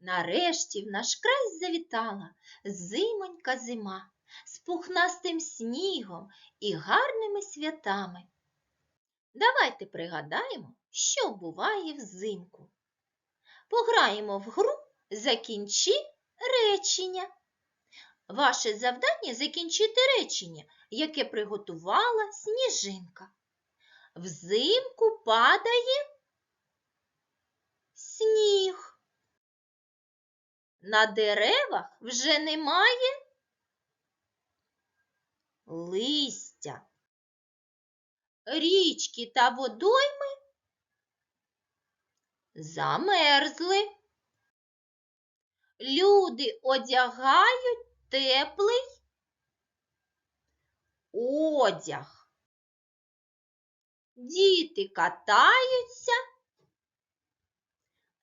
Нарешті в наш край завітала зимонька зима з пухнастим снігом і гарними святами. Давайте пригадаємо, що буває взимку. Пограємо в гру Закінчи речення. Ваше завдання закінчити речення, яке приготувала сніжинка. Взимку падає сніг. На деревах вже немає листя. Річки та водойми замерзли. Люди одягають теплий одяг. Діти катаються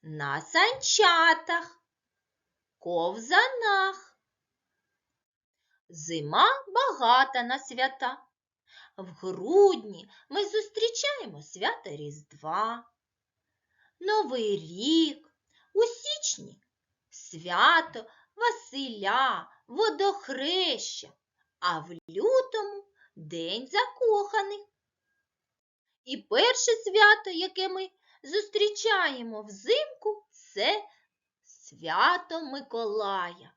на санчатах, ковзанах. Зима багата на свята. В грудні ми зустрічаємо свято Різдва, Новий рік, у січні свято Василя, водохреща, а в лютому День закоханих. І перше свято, яке ми зустрічаємо взимку, це свято Миколая.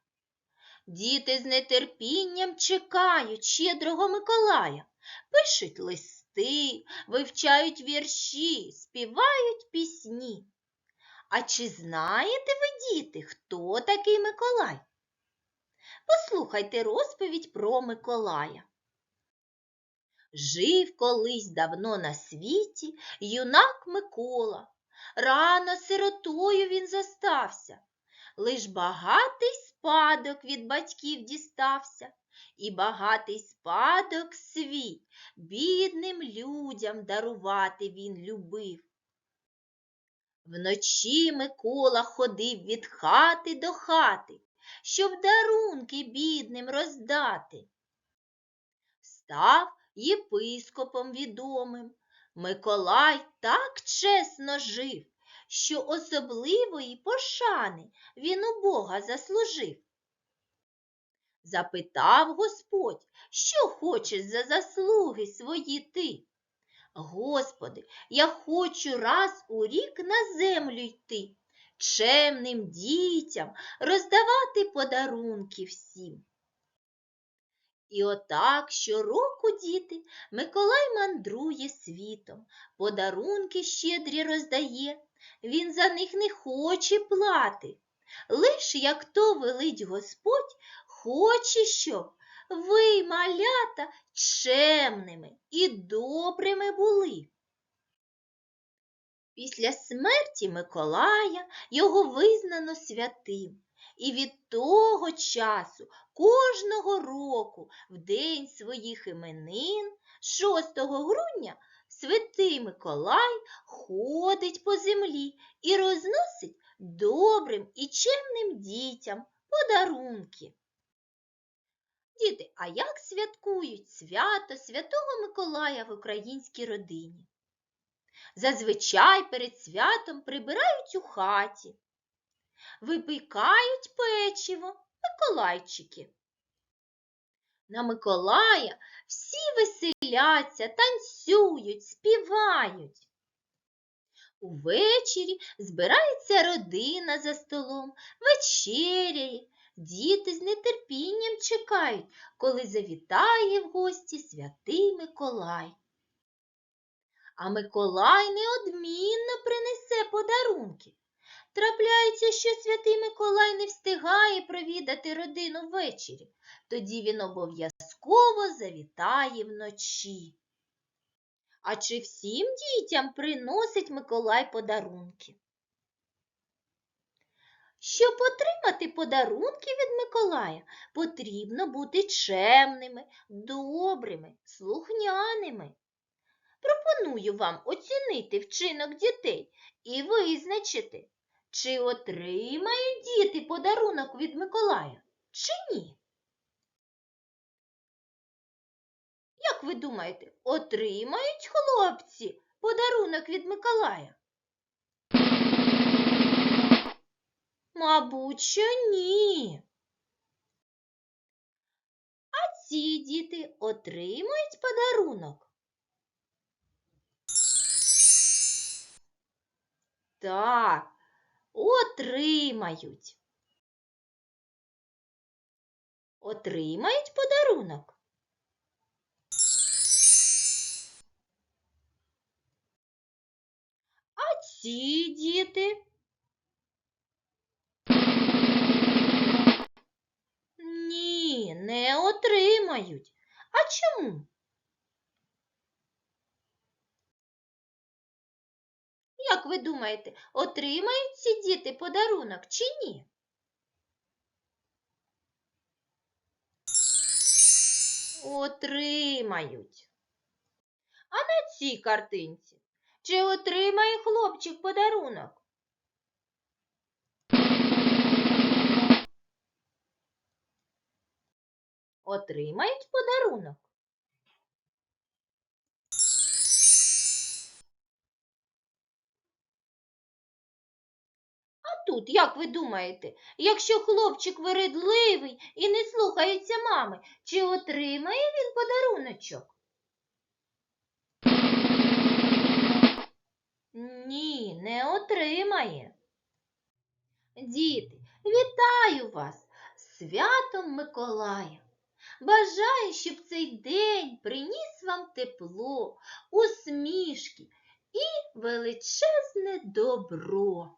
Діти з нетерпінням чекають щедрого Миколая, пишуть листи, вивчають вірші, співають пісні. А чи знаєте ви, діти, хто такий Миколай? Послухайте розповідь про Миколая. Жив колись давно на світі юнак Микола. Рано сиротою він зостався, лиш багатий спадок від батьків дістався, і багатий спадок свій бідним людям дарувати він любив. Вночі Микола ходив від хати до хати, щоб дарунки бідним роздати. Став єпископом відомим. Миколай так чесно жив, що особливої пошани він у Бога заслужив. Запитав Господь, що хочеш за заслуги свої ти? Господи, я хочу раз у рік на землю йти, чемним дітям роздавати подарунки всім. І отак щороку, діти, Миколай мандрує світом, подарунки щедрі роздає, він за них не хоче плати. Лиш як то велить Господь, хоче, щоб ви, малята, чемними і добрими були. Після смерті Миколая його визнано святим, і від того часу кожного року в день своїх іменин, 6 грудня, святий Миколай ходить по землі і розносить добрим і чемним дітям подарунки. Діти, а як святкують свято Святого Миколая в українській родині? Зазвичай перед святом прибирають у хаті, випікають печиво, Миколайчики. На Миколая всі веселяться, танцюють, співають. Увечері збирається родина за столом, вечеряє. Діти з нетерпінням чекають, коли завітає в гості святий Миколай. А Миколай неодмінно принесе подарунки. Трапляється, що святий Миколай не встигає провідати родину ввечері, тоді він обов'язково завітає вночі. А чи всім дітям приносить Миколай подарунки? Щоб отримати подарунки від Миколая, потрібно бути чемними, добрими, слухняними. Пропоную вам оцінити вчинок дітей і визначити, чи отримають діти подарунок від Миколая, чи ні. Як ви думаєте, отримають хлопці подарунок від Миколая? Мабуть, що ні. А ці діти отримують подарунок? Так, отримають. Отримають подарунок? А ці діти? Ні, не отримають. А чому? Як ви думаєте, отримають ці діти подарунок чи ні? Отримають. А на цій картинці чи отримає хлопчик подарунок? Отримають подарунок. Тут, як ви думаєте, якщо хлопчик вередливий і не слухається мами, чи отримає він подаруночок? Ні, не отримає. Діти, вітаю вас святом Миколая. Бажаю, щоб цей день приніс вам тепло, усмішки і величезне добро.